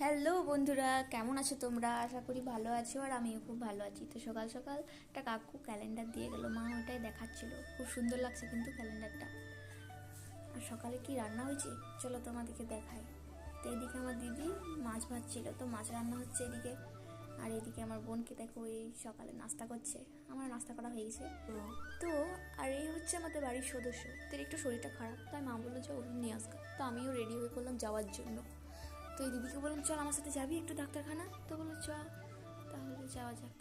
Hello বন্ধুরা, কেমন আছো তোমরা? আশা করি ভালো আছো আর আমিও খুব ভালো আছি। তো সকাল সকাল একটা কাকু ক্যালেন্ডার দিয়ে গেলো। মা ওটাই দেখাচ্ছিল। খুব সুন্দর লাগছে কিন্তু ক্যালেন্ডারটা আর সকালে কি রান্না হয়েছে? চলো তোমাদেরকে দেখাই। তো এদিকে আমার দিদি মাছ ভাজছিল। তো মাছ রান্না হচ্ছে এদিকে। আর এদিকে আমার বোনকে দেখো এই সকালে নাস্তা করছে। আমার নাস্তা করা হয়ে গেছে। তো আর এই হচ্ছে আমাদের বাড়ির সদস্য। তোর একটু শরীরটা খারাপ। তাই মা বলল যে ওষুধ নিয়ে আসবে তো আমিও রেডি হয়ে পড়লাম যাওয়ার জন্য। তো এই দিদিকে বললাম, চল আমার সাথে যাবি একটু ডাক্তারখানা? তো বলল, চ, তাহলে যাওয়া যাক।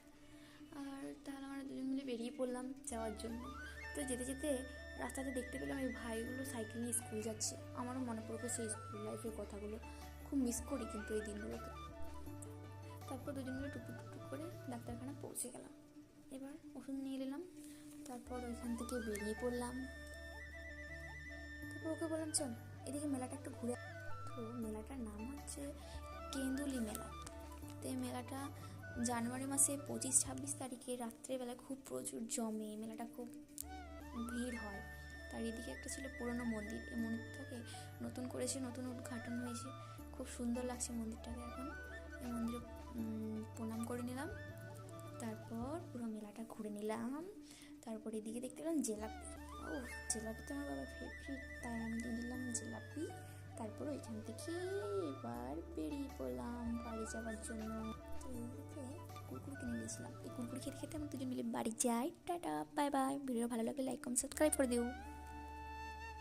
আর তাহলে আমরা দুজন মিলে বেরিয়ে পড়লাম যাওয়ার জন্য। তো যেতে যেতে রাস্তাতে দেখতে পেলাম এই ভাইগুলো সাইকেল নিয়ে স্কুল যাচ্ছে। আমারও মনে পড়বে সেই স্কুল লাইফের কথাগুলো। খুব মিস করি কিন্তু এই দিনগুলোতে। তারপর দুজন মিলে টুকটুক টুকটুক করে ডাক্তারখানা পৌঁছে গেলাম। এবার ওষুধ নিয়ে নিলাম তারপর ওইখান থেকে বেরিয়ে পড়লাম। তারপর ওকে বললাম, চল, এদিকে মেলাটা একটু ঘুরে তো মেলাটার নাম হচ্ছে কেন্দুলি মেলা। তো এই মেলাটা জানুয়ারি মাসে পঁচিশ, ছাব্বিশ তারিখে রাত্রেবেলায় খুব প্রচুর জমে, মেলাটা খুব ভিড় হয়। তার এদিকে একটা ছিল পুরনো মন্দির, এই মন্দিরটাকে নতুন করেছে, নতুন উদ্ঘাটন হয়েছে। খুব সুন্দর লাগছে মন্দিরটাকে এখন। এই মন্দিরে প্রণাম করে নিলাম। তারপর পুরো মেলাটা ঘুরে নিলাম। তারপর এদিকে দেখতে পেলাম জিলাপি। ও জেলাপি তো আমার বাবার ফেভারিট তাই আমি নিলাম জিলাপি। তারপর ওইখান থেকে এবার বেরিয়ে পড়লাম বাড়ি যাওয়ার জন্য। কুরকুর কিনে গেছিলাম। এই কুরকুর খেতে খেতে আমি দুজন মিলে বাড়ি যাই। Tata, bye bye. ভিডিও ভালো লাগলে লাইক কমেন্ট সাবস্ক্রাইব করে দিও।